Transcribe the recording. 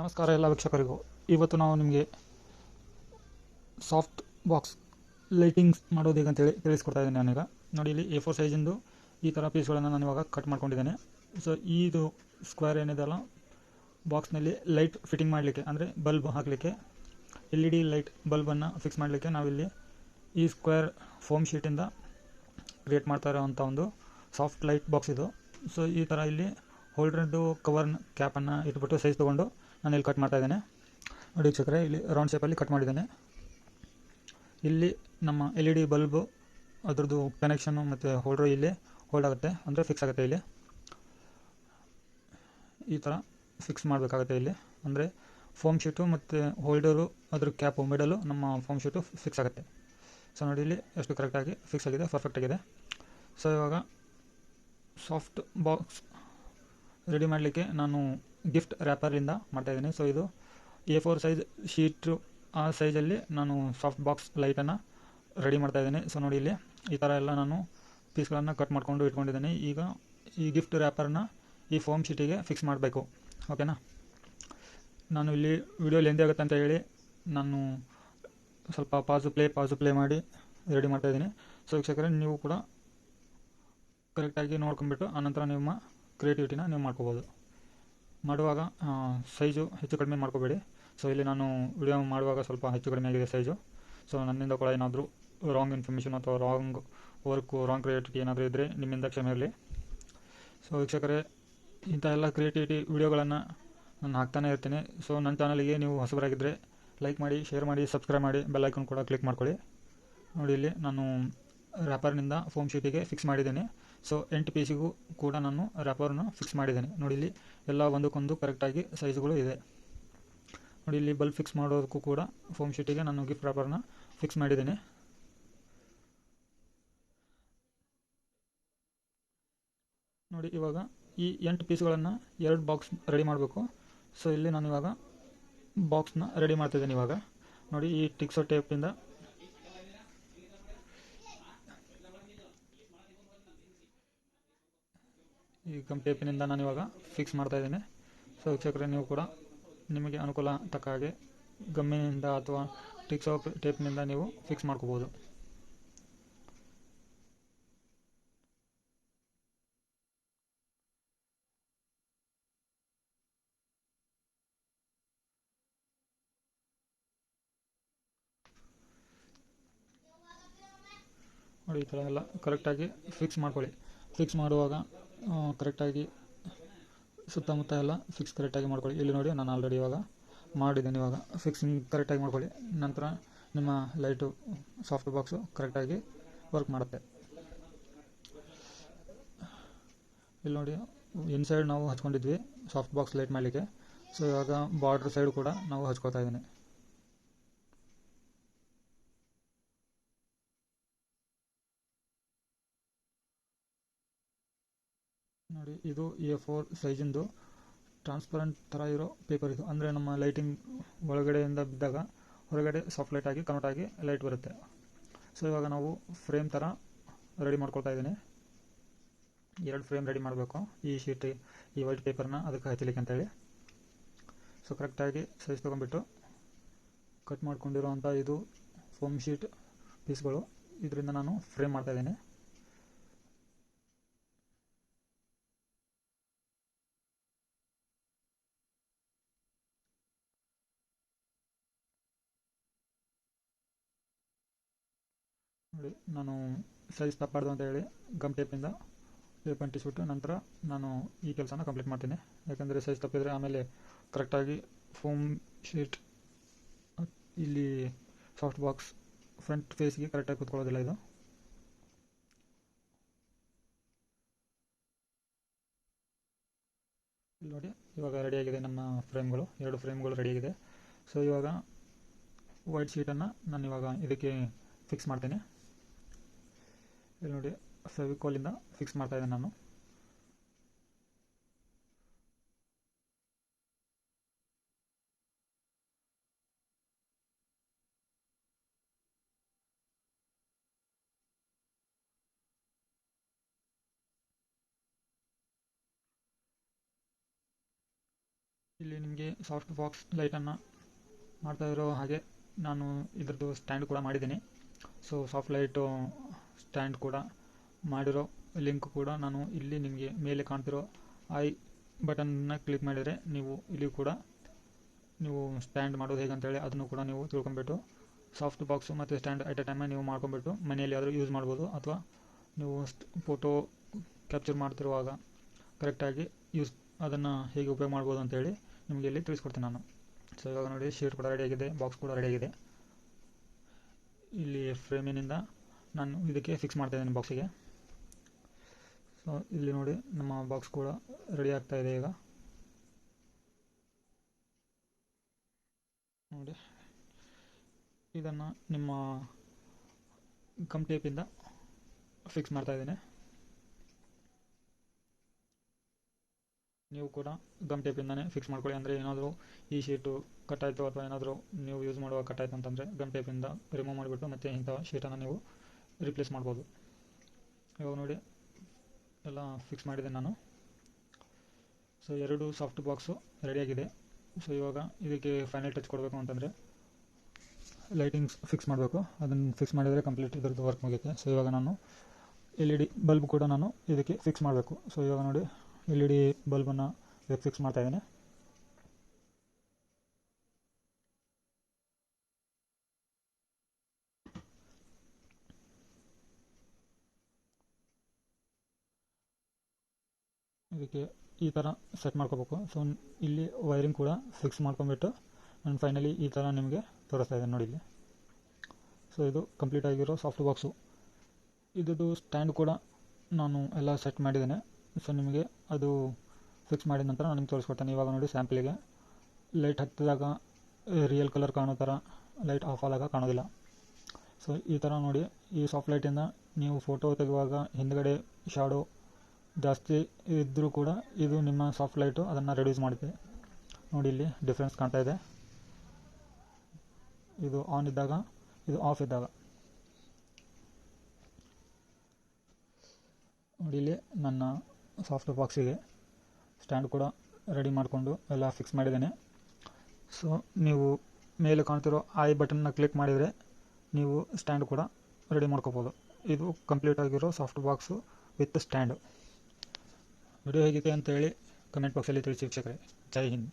ನಮಸ್ಕಾರ ಎಲ್ಲ ವೀಕ್ಷಕರಿಗೂ. ಇವತ್ತು ನಾವು ನಿಮಗೆ ಸಾಫ್ಟ್ ಬಾಕ್ಸ್ ಲೈಟಿಂಗ್ಸ್ ಮಾಡೋದು ಹೇಗೆ ಅಂತೇಳಿ ತಿಳಿಸ್ಕೊಡ್ತಾ ಇದ್ದೀನಿ ನಾನೀಗ. ನೋಡಿ ಇಲ್ಲಿ ಎ ಫೋರ್ ಸೈಜಿಂದು ಈ ಥರ ಪೀಸ್ಗಳನ್ನು ನಾನು ಇವಾಗ ಕಟ್ ಮಾಡ್ಕೊಂಡಿದ್ದೇನೆ. ಸೊ ಇದು ಸ್ಕ್ವೇರ್ ಏನಿದೆಯಲ್ಲ ಬಾಕ್ಸ್ನಲ್ಲಿ ಲೈಟ್ ಫಿಟ್ಟಿಂಗ್ ಮಾಡಲಿಕ್ಕೆ, ಅಂದರೆ ಬಲ್ಬ್ ಹಾಕಲಿಕ್ಕೆ ಎಲ್ ಇ ಡಿ ಲೈಟ್ ಬಲ್ಬನ್ನು ಫಿಕ್ಸ್ ಮಾಡಲಿಕ್ಕೆ ನಾವಿಲ್ಲಿ ಈ ಸ್ಕ್ವೇರ್ ಫೋಮ್ ಶೀಟಿಂದ ಕ್ರಿಯೇಟ್ ಮಾಡ್ತಾ ಇರೋವಂಥ ಒಂದು ಸಾಫ್ಟ್ ಲೈಟ್ ಬಾಕ್ಸ್ ಇದು. ಸೊ ಈ ಥರ ಇಲ್ಲಿ ಹೋಲ್ಡ್ರದ್ದು ಕವರ್ನ ಕ್ಯಾಪನ್ನು ಇಟ್ಬಿಟ್ಟು ಸೈಜ್ ತೊಗೊಂಡು ನಾನು ಇಲ್ಲಿ ಕಟ್ ಮಾಡ್ತಾ ಇದ್ದೇನೆ. ನೋಡಿ ವೀಕ್ಷಕರೆ, ಇಲ್ಲಿ ರೌಂಡ್ ಶೇಪಲ್ಲಿ ಕಟ್ ಮಾಡಿದ್ದೇನೆ. ಇಲ್ಲಿ ನಮ್ಮ ಎಲ್ ಇ ಡಿ ಬಲ್ಬು ಅದ್ರದ್ದು ಕನೆಕ್ಷನ್ನು ಮತ್ತು ಹೋಲ್ಡ್ರು ಇಲ್ಲಿ ಹೋಲ್ಡ್ ಆಗುತ್ತೆ. ಅಂದರೆ ಫಿಕ್ಸ್ ಆಗುತ್ತೆ ಇಲ್ಲಿ. ಈ ಥರ ಫಿಕ್ಸ್ ಮಾಡಬೇಕಾಗುತ್ತೆ ಇಲ್ಲಿ. ಅಂದರೆ ಫೋಮ್ ಶೀಟು ಮತ್ತು ಹೋಲ್ಡರು ಅದ್ರ ಕ್ಯಾಪು ಮಿಡಲು ನಮ್ಮ ಫೋಮ್ ಶೀಟು ಫಿಕ್ಸ್ ಆಗುತ್ತೆ. ಸೊ ನೋಡಿ ಇಲ್ಲಿ ಎಷ್ಟು ಕರೆಕ್ಟಾಗಿ ಫಿಕ್ಸ್ ಆಗಿದೆ ಪರ್ಫೆಕ್ಟ್ ಆಗಿದೆ. ಸೊ ಇವಾಗ ಸಾಫ್ಟ್ ಬಾಕ್ಸ್ ರೆಡಿ ಮಾಡಲಿಕ್ಕೆ ನಾನು ಗಿಫ್ಟ್ ರ್ಯಾಪರಿಂದ ಮಾಡ್ತಾಯಿದ್ದೀನಿ ಸೊ ಇದು ಎ ಫೋರ್ ಸೈಜ್ ಶೀಟು ಆ ಸೈಜಲ್ಲಿ ನಾನು ಸಾಫ್ಟ್ ಬಾಕ್ಸ್ ಲೈಟನ್ನು ರೆಡಿ ಮಾಡ್ತಾ ಇದ್ದೀನಿ. ಸೊ ನೋಡಿ ಇಲ್ಲಿ ಈ ಥರ ಎಲ್ಲ ನಾನು ಪೀಸ್ಗಳನ್ನು ಕಟ್ ಮಾಡಿಕೊಂಡು ಇಟ್ಕೊಂಡಿದ್ದೀನಿ. ಈಗ ಈ ಗಿಫ್ಟ್ ರ್ಯಾಪರ್ನ ಈ ಫೋಮ್ ಶೀಟಿಗೆ ಫಿಕ್ಸ್ ಮಾಡಬೇಕು. ಓಕೆನಾ ನಾನು ಇಲ್ಲಿ ವಿಡಿಯೋ ಲೆಂದಿ ಆಗುತ್ತೆ ಅಂತ ಹೇಳಿ ನಾನು ಸ್ವಲ್ಪ ಪಾಸು ಪ್ಲೇ ಪಾಸು ಪ್ಲೇ ಮಾಡಿ ರೆಡಿ ಮಾಡ್ತಾಯಿದ್ದೀನಿ ಸೊ ವೀಕ್ಷಕರೆ, ನೀವು ಕೂಡ ಕರೆಕ್ಟಾಗಿ ನೋಡ್ಕೊಂಬಿಟ್ಟು ಆನಂತರ ನಿಮ್ಮ ಕ್ರಿಯೇಟಿವಿಟಿನ ನೀವು ಮಾಡ್ಕೋಬೋದು. ಮಾಡುವಾಗ ಸೈಜು ಹೆಚ್ಚು ಕಡಿಮೆ ಮಾಡ್ಕೋಬೇಡಿ. ಸೊ ಇಲ್ಲಿ ನಾನು ವಿಡಿಯೋ ಮಾಡುವಾಗ ಸ್ವಲ್ಪ ಹೆಚ್ಚು ಕಡಿಮೆ ಆಗಿದೆ ಸೈಜು ಸೊ ನನ್ನಿಂದ ಕೂಡ ಏನಾದರೂ ರಾಂಗ್ ಇನ್ಫಾರ್ಮೇಷನ್ ಅಥವಾ ರಾಂಗ್ ವರ್ಕು ರಾಂಗ್ ಕ್ರಿಯೇಟಿವಿಟಿ ಏನಾದರೂ ಇದ್ದರೆ ನಿಮ್ಮಿಂದ ಕ್ಷಮೆ ಇರಲಿ. ಸೊ ವೀಕ್ಷಕರೇ, ಇಂಥ ಎಲ್ಲ ಕ್ರಿಯೇಟಿವಿಟಿ ವಿಡಿಯೋಗಳನ್ನು ನಾನು ಹಾಕ್ತಾನೆ ಇರ್ತೀನಿ. ಸೊ ನನ್ನ ಚಾನಲಿಗೆ ನೀವು ಹೊಸಬರಾಗಿದ್ದರೆ ಲೈಕ್ ಮಾಡಿ ಶೇರ್ ಮಾಡಿ ಸಬ್ಸ್ಕ್ರೈಬ್ ಮಾಡಿ ಬೆಲ್ ಐಕನ್ ಕೂಡ ಕ್ಲಿಕ್ ಮಾಡ್ಕೊಳ್ಳಿ. ನೋಡಿ, ಇಲ್ಲಿ ನಾನು ರ್ಯಾಪರ್ನಿಂದ ಫೋಮ್ ಶೀಟಿಗೆ ಫಿಕ್ಸ್ ಮಾಡಿದ್ದೀನಿ. ಸೊ ಎಂಟು ಪೀಸಿಗೂ ಕೂಡ ನಾನು ರ್ಯಾಪರ್ನ ಫಿಕ್ಸ್ ಮಾಡಿದ್ದೇನೆ. ನೋಡಿ ಇಲ್ಲಿ ಎಲ್ಲ ಒಂದಕ್ಕೊಂದು ಕರೆಕ್ಟಾಗಿ ಸೈಜ್ಗಳು ಇದೆ. ನೋಡಿ ಇಲ್ಲಿ ಬಲ್ಬ್ ಫಿಕ್ಸ್ ಮಾಡೋದಕ್ಕೂ ಕೂಡ ಫೋಮ್ ಶೀಟಿಗೆ ನಾನು ಗಿಫ್ಟ್ ರ್ಯಾಪರ್ನ ಫಿಕ್ಸ್ ಮಾಡಿದ್ದೇನೆ. ನೋಡಿ ಇವಾಗ ಈ ಎಂಟು ಪೀಸ್ಗಳನ್ನು ಎರಡು ಬಾಕ್ಸ್ ರೆಡಿ ಮಾಡಬೇಕು. ಸೊ ಇಲ್ಲಿ ನಾನು ಇವಾಗ ಬಾಕ್ಸ್ನ ರೆಡಿ ಮಾಡ್ತಿದ್ದೇನೆ ಇವಾಗ. ನೋಡಿ ಈ ಟಿಕ್ಸೋ ಟೇಪಿಂದ ಈ ಗಮ್ ಟೇಪಿನಿಂದ ನಾನು ಇವಾಗ ಫಿಕ್ಸ್ ಮಾಡ್ತಾ ಇದ್ದೀನಿ. ಸೊ ವೀಕ್ಷಕರೇ, ನೀವು ಕೂಡ ನಿಮಗೆ ಅನುಕೂಲ ತಕ್ಕ ಹಾಗೆ ಗಮ್ಮಿನಿಂದ ಅಥವಾ ಟಿಕ್ಸೋ ಟೇಪ್ನಿಂದ ನೀವು ಫಿಕ್ಸ್ ಮಾಡ್ಕೋಬೋದು. ನೋಡಿ, ಈ ಥರ ಎಲ್ಲ ಕರೆಕ್ಟಾಗಿ ಫಿಕ್ಸ್ ಮಾಡ್ಕೊಳ್ಳಿ. ಫಿಕ್ಸ್ ಮಾಡುವಾಗ ಕರೆಕ್ಟಾಗಿ ಸುತ್ತಮುತ್ತ ಎಲ್ಲ ಫಿಕ್ಸ್ ಕರೆಕ್ಟಾಗಿ ಮಾಡ್ಕೊಳ್ಳಿ. ಇಲ್ಲಿ ನೋಡಿ ನಾನು ಆಲ್ರೆಡಿ ಇವಾಗ ಮಾಡಿದ್ದೇನೆ ಇವಾಗ. ಫಿಕ್ಸಿಂಗ್ ಕರೆಕ್ಟಾಗಿ ಮಾಡ್ಕೊಳ್ಳಿ. ನಂತರ ನಿಮ್ಮ ಲೈಟು ಸಾಫ್ಟ್ ಬಾಕ್ಸು ಕರೆಕ್ಟಾಗಿ ವರ್ಕ್ ಮಾಡುತ್ತೆ. ಇಲ್ಲಿ ನೋಡಿ ಇನ್ಸೈಡ್ ನಾವು ಹಚ್ಕೊಂಡಿದ್ವಿ ಸಾಫ್ಟ್ ಬಾಕ್ಸ್ ಲೈಟ್ ಮಾಡಲಿಕ್ಕೆ. ಸೊ ಇವಾಗ ಬಾರ್ಡ್ರ್ ಸೈಡ್ ಕೂಡ ನಾವು ಹಚ್ಕೋತಾ ಇದ್ದೀನಿ. ನೋಡಿ, ಇದು ಎ ಫೋರ್ ಸೈಜಿಂದು. ಟ್ರಾನ್ಸ್ಪರೆಂಟ್ ಥರ ಇರೋ ಪೇಪರ್ ಇದು. ಅಂದರೆ ನಮ್ಮ ಲೈಟಿಂಗ್ ಒಳಗಡೆಯಿಂದ ಬಿದ್ದಾಗ, ಹೊರಗಡೆ ಸಾಫ್ಟ್ ಲೈಟ್ ಆಗಿ ಕನ್ವರ್ಟ್ ಆಗಿ ಲೈಟ್ ಬರುತ್ತೆ. ಸೊ ಇವಾಗ ನಾವು ಫ್ರೇಮ್ ಥರ ರೆಡಿ ಮಾಡ್ಕೊಳ್ತಾ ಇದ್ದೀನಿ. ಎರಡು ಫ್ರೇಮ್ ರೆಡಿ ಮಾಡಬೇಕು. ಈ ಶೀಟ್ ಈ ವೈಟ್ ಪೇಪರ್ನ ಅದಕ್ಕೆ ಹಚ್ಚಲಿಕ್ಕೆ ಅಂತೇಳಿ. ಸೊ ಕರೆಕ್ಟಾಗಿ ಸೈಜ್ ತೊಗೊಂಡ್ಬಿಟ್ಟು ಕಟ್ ಮಾಡ್ಕೊಂಡಿರೋವಂಥ ಇದು ಫೋಮ್ ಶೀಟ್ ಪೀಸ್ಗಳು ಇದರಿಂದ ನಾನು ಫ್ರೇಮ್ ಮಾಡ್ತಾಯಿದ್ದೀನಿ ನೋಡಿ ನಾನು ಸೈಜ್ ತಪ್ಪಾಡ್ದು ಅಂತ ಹೇಳಿ ಗಮ್ ಟೇಪಿಂದ ಟೇಪ್ ಅಂಟಿಸ್ಬಿಟ್ಟು ನಂತರ ನಾನು ಈ ಕೆಲಸನ ಕಂಪ್ಲೀಟ್ ಮಾಡ್ತೀನಿ. ಯಾಕಂದರೆ ಸೈಜ್ ತಪ್ಪಿದರೆ ಆಮೇಲೆ ಕರೆಕ್ಟಾಗಿ ಫೋಮ್ ಶೀಟ್ ಇಲ್ಲಿ ಸಾಫ್ಟ್ ಬಾಕ್ಸ್ ಫ್ರಂಟ್ ಫೇಸ್ಗೆ ಕರೆಕ್ಟಾಗಿ ಕೂತ್ಕೊಳ್ಳೋದಿಲ್ಲ ಇದು. ನೋಡಿ, ಇವಾಗ ರೆಡಿಯಾಗಿದೆ ನಮ್ಮ ಫ್ರೇಮ್ಗಳು ಎರಡು ಫ್ರೇಮ್ಗಳು ರೆಡಿಯಾಗಿದೆ ಸೊ ಇವಾಗ ವೈಟ್ ಶೀಟನ್ನು ನಾನು ಇವಾಗ ಇದಕ್ಕೆ ಫಿಕ್ಸ್ ಮಾಡ್ತೇನೆ. ಇಲ್ಲಿ ನೋಡಿ ಫೆವಿಕೋಲಿಂದ ಫಿಕ್ಸ್ ಮಾಡ್ತಾ ಇದ್ದೇನೆ ನಾನು. ಇಲ್ಲಿ ನಿಮಗೆ ಸಾಫ್ಟ್ ಬಾಕ್ಸ್ ಲೈಟನ್ನು ಮಾಡ್ತಾ ಇರೋ ಹಾಗೆ ನಾನು ಇದರದ್ದು ಸ್ಟ್ಯಾಂಡ್ ಕೂಡ ಮಾಡಿದ್ದೀನಿ. ಸೊ ಸಾಫ್ಟ್ ಲೈಟು ಸ್ಟ್ಯಾಂಡ್ ಕೂಡ ಮಾಡಿರೋ ಲಿಂಕ್ ಕೂಡ ನಾನು ಇಲ್ಲಿ ನಿಮಗೆ ಮೇಲೆ ಕಾಣ್ತಿರೋ ಐ ಬಟನ್ನ ಕ್ಲಿಕ್ ಮಾಡಿದರೆ ನೀವು ಇಲ್ಲಿ ಕೂಡ ನೀವು ಸ್ಟ್ಯಾಂಡ್ ಮಾಡೋದು ಹೇಗೆ ಅಂತೇಳಿ ಅದನ್ನು ಕೂಡ ನೀವು ತಿಳ್ಕೊಂಬಿಟ್ಟು ಸಾಫ್ಟ್ ಬಾಕ್ಸು ಮತ್ತು ಸ್ಟ್ಯಾಂಡ್ ಅಟ್ ಎ ಟೈಮ್ ನೀವು ಮಾಡ್ಕೊಂಬಿಟ್ಟು ಮನೆಯಲ್ಲಿ ಆದರೂ ಯೂಸ್ ಮಾಡ್ಬೋದು ಅಥವಾ ನೀವು ಫೋಟೋ ಕ್ಯಾಪ್ಚರ್ ಮಾಡ್ತಿರುವಾಗ ಕರೆಕ್ಟಾಗಿ ಯೂಸ್ ಅದನ್ನು ಹೇಗೆ ಉಪಯೋಗ ಮಾಡ್ಬೋದು ಅಂತೇಳಿ ನಿಮಗೆ ಇಲ್ಲಿ ತಿಳಿಸ್ಕೊಡ್ತೀನಿ ನಾನು. ಸೊ ಇವಾಗ ನೋಡಿ ಶೀಟ್ ಕೂಡ ರೆಡಿಯಾಗಿದೆ ಬಾಕ್ಸ್ ಕೂಡ ರೆಡಿಯಾಗಿದೆ ಇಲ್ಲಿ ಫ್ರೇಮಿನಿಂದ ನಾನು ಇದಕ್ಕೆ ಫಿಕ್ಸ್ ಮಾಡ್ತಾ ಇದ್ದೀನಿ ಬಾಕ್ಸಿಗೆ ಸೊ ಇಲ್ಲಿ ನೋಡಿ ನಮ್ಮ ಬಾಕ್ಸ್ ಕೂಡ ರೆಡಿ ಆಗ್ತಾ ಇದೆ ಈಗ. ನೋಡಿ. ಇದನ್ನು ನಿಮ್ಮ ಗಮ್ ಟೇಪಿಂದ ಫಿಕ್ಸ್ ಮಾಡ್ತಾ ಇದ್ದೇನೆ. ನೀವು ಕೂಡ ಗಮ್ ಟೇಪಿಂದನೇ ಫಿಕ್ಸ್ ಮಾಡ್ಕೊಳ್ಳಿ. ಅಂದರೆ ಏನಾದರೂ ಈ ಶೀಟು ಕಟ್ಟಾಯಿತು ಅಥವಾ ಏನಾದರೂ ನೀವು ಯೂಸ್ ಮಾಡುವಾಗ ಕಟ್ಟಾಯಿತು ಅಂತಂದರೆ ಗಮ್ ಟೇಪಿಂದ ರಿಮೂವ್ ಮಾಡಿಬಿಟ್ಟು ಮತ್ತು ಇಂಥ ಶೀಟನ್ನು ನೀವು ರಿಪ್ಲೇಸ್ ಮಾಡ್ಬೋದು. ಇವಾಗ ನೋಡಿ, ಎಲ್ಲ ಫಿಕ್ಸ್ ಮಾಡಿದೆ ನಾನು. ಸೊ ಎರಡು ಸಾಫ್ಟ್ ಬಾಕ್ಸು ರೆಡಿಯಾಗಿದೆ ಸೊ ಇವಾಗ ಇದಕ್ಕೆ ಫೈನಲ್ ಟಚ್ ಕೊಡಬೇಕು ಅಂತಂದರೆ ಲೈಟಿಂಗ್ಸ್ ಫಿಕ್ಸ್ ಮಾಡಬೇಕು. ಅದನ್ನು ಫಿಕ್ಸ್ ಮಾಡಿದರೆ ಕಂಪ್ಲೀಟ್ ಇದ್ರದ್ದು ವರ್ಕ್ ಮುಗಿಯುತ್ತೆ. ಸೊ ಇವಾಗ ನಾನು ಎಲ್ ಇ ಡಿ ಬಲ್ಬ್ ಕೂಡ ನಾನು ಇದಕ್ಕೆ ಫಿಕ್ಸ್ ಮಾಡಬೇಕು. ಸೊ ಇವಾಗ ನೋಡಿ ಎಲ್ ಇ ಡಿ ಬಲ್ಬನ್ನು ಫಿಕ್ಸ್ ಮಾಡ್ತಾ ಇದಕ್ಕೆ ಈ ಥರ ಸೆಟ್ ಮಾಡ್ಕೋಬೇಕು. ಸೊ ಇಲ್ಲಿ ವೈರಿಂಗ್ ಕೂಡ ಫಿಕ್ಸ್ ಮಾಡ್ಕೊಂಬಿಟ್ಟು ನಾನು ಫೈನಲಿ ಈ ಥರ ನಿಮಗೆ ತೋರಿಸ್ತಾ ಇದ್ದೀನಿ ನೋಡಿ ಇಲ್ಲಿ. ಸೊ ಇದು ಕಂಪ್ಲೀಟ್ ಆಗಿರೋ ಸಾಫ್ಟ್ ಬಾಕ್ಸು ಇದ್ದು ಸ್ಟ್ಯಾಂಡ್ ಕೂಡ ನಾನು ಎಲ್ಲ ಸೆಟ್ ಮಾಡಿದ್ದೇನೆ. ಸೊ ನಿಮಗೆ ಅದು ಫಿಕ್ಸ್ ಮಾಡಿದ ನಂತರ ನಾನು ನಿಮ್ಗೆ ತೋರಿಸ್ಕೊಡ್ತೇನೆ. ಇವಾಗ ನೋಡಿ ಸ್ಯಾಂಪಲಿಗೆ ಲೈಟ್ ಹತ್ತಿದಾಗ ರಿಯಲ್ ಕಲರ್ ಕಾಣೋ ಥರ ಲೈಟ್ ಆಫ್ ಆದಾಗ ಕಾಣೋದಿಲ್ಲ. ಸೊ ಈ ಥರ ನೋಡಿ ಈ ಸಾಫ್ಟ್ ಲೈಟಿಂದ ನೀವು ಫೋಟೋ ತೆಗೆಯುವಾಗ ಹಿಂದ್ಗಡೆ ಶಾಡೋ ಜಾಸ್ತಿ ಇದ್ದರೂ ಕೂಡ ಇದು ನಿಮ್ಮ ಸಾಫ್ಟ್ ಲೈಟು ಅದನ್ನು ರೆಡ್ಯೂಸ್ ಮಾಡುತ್ತೆ ನೋಡಿ ಇಲ್ಲಿ ಡಿಫ್ರೆನ್ಸ್ ಕಾಣ್ತಾ ಇದೆ. ಇದು ಆನ್ ಇದ್ದಾಗ, ಇದು ಆಫ್ ಇದ್ದಾಗ. ನೋಡಿ ಇಲ್ಲಿ ನನ್ನ ಸಾಫ್ಟ್ ಬಾಕ್ಸಿಗೆ ಸ್ಟ್ಯಾಂಡ್ ಕೂಡ ರೆಡಿ ಮಾಡಿಕೊಂಡು ಎಲ್ಲ ಫಿಕ್ಸ್ ಮಾಡಿದ್ದೇನೆ. ಸೊ ನೀವು ಮೇಲೆ ಕಾಣ್ತಿರೋ ಐ ಬಟನ್ನ ಕ್ಲಿಕ್ ಮಾಡಿದರೆ ನೀವು ಸ್ಟ್ಯಾಂಡ್ ಕೂಡ ರೆಡಿ ಮಾಡ್ಕೋಬೋದು. ಇದು ಕಂಪ್ಲೀಟ್ ಆಗಿರೋ soft box with stand video ಹೇಗಿದೆ ಅಂತೇಳಿ ಕಮೆಂಟ್ ಬಾಕ್ಸಲ್ಲಿ ತಿಳಿಸಿ ವೀಕ್ಷಕರೇ. ಜೈ ಹಿಂದ್.